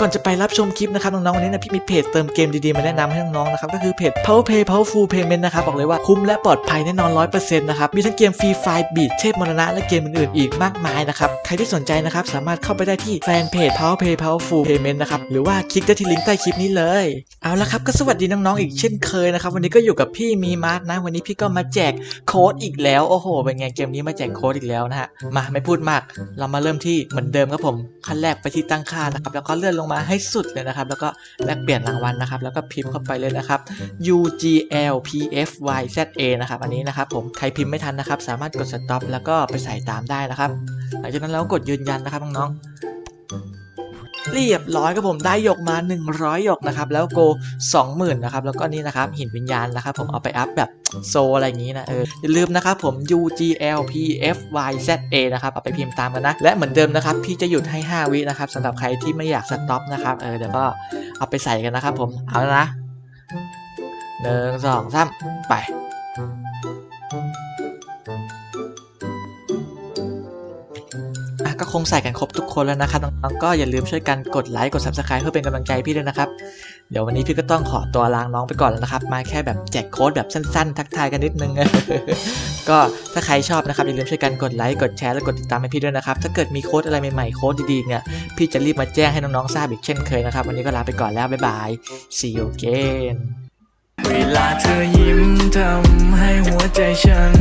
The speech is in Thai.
ก่อนจะไปรับชมคลิปนะครับน้องๆวันนี้นะพี่มีเพจเติมเกมดีๆมาแนะนำให้น้องๆนะครับก็คือเพจ PowerPay Powerful Payment นะครับบอกเลยว่าคุ้มและปลอดภัยแน่นอน 100%นะครับมีทั้งเกมฟรีไฟล์บีดเทพมรณะและเกมอื่นๆอีกมากมายนะครับใครที่สนใจนะครับสามารถเข้าไปได้ที่แฟนเพจ PowerPay Powerful Payment นะครับหรือว่าคลิกได้ที่ลิงก์ใต้คลิปนี้เลยเอาละครับก็สวัสดีน้องๆอีกเช่นเคยนะครับวันนี้ก็อยู่กับพี่มีมาร์ทนะวันนี้พี่ก็มาแจกโค้ดอีกแล้วโอ้โหเป็นไงเกมนี้มาแจกโค้ดอีกแล้วนะฮะมาไม่พูดมาก เรามาเริ่มที่เหมือนเดิมครับผมขั้นแรกไปที่ตั้งค่านะครับแล้วก็เลื่อนลงมาให้สุดเลยนะครับ แล้วก็แลกเปลี่ยนรางวัลนะครับ แล้วก็พิมพ์เข้าไปเลยนะครับ UGL PFYZA นะครับ อันนี้นะครับผมใครพิมพ์ไม่ทันนะครับ สามารถกด stop แล้วก็ไปใส่ตามได้นะครับ หลังจากนั้นเราก็กดยืนยันนะครับน้องๆ เรียบร้อยครับผมได้หยกมา 100หยกนะครับแล้วโก 20,000นะครับแล้วก็นี่นะครับหินวิญญาณนะครับผมเอาไปอัพแบบโซอะไรอย่างนี้นะเอออย่าลืมนะครับผม UGL PFYZA นะครับเอาไปพิมพ์ตามกันนะ และเหมือนเดิมนะครับ พี่จะหยุดให้ 5 วินะครับสำหรับใครที่ไม่อยากสต็อปนะครับเออเดี๋ยวก็เอาไปใส่กันนะครับผมเอาแล้วนะหนึ่งสองสามไป ก็คงใส่กันครบทุกคนแล้วนะครับน้องๆก็อย่าลืมช่วยกันกดไลค์กด subscribe เพื่อเป็นกำลังใจพี่ด้วยนะครับ เดี๋ยววันนี้พี่ก็ต้องขอตัวลางน้องไปก่อนแล้วนะครับ มาแค่แบบแจกโค้ดแบบสั้นๆ ทักทายกันนิดนึง ก็ถ้าใครชอบนะครับอย่าลืมช่วยกันกดไลค์กดแชร์และกดติดตามให้พี่ด้วยนะครับ ถ้าเกิดมีโค้ดอะไรใหม่ๆโค้ดดีๆเนี่ยพี่จะรีบมาแจ้งให้น้องๆทราบอีกเช่นเคยนะครับวันนี้ก็ลาไปก่อนแล้วบ๊ายบาย see you again เวลาเธอยิ้มทำให้หัวใจฉัน